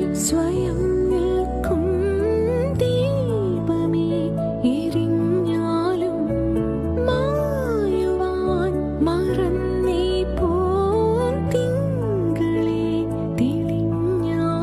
ഞാൻ സ്വയം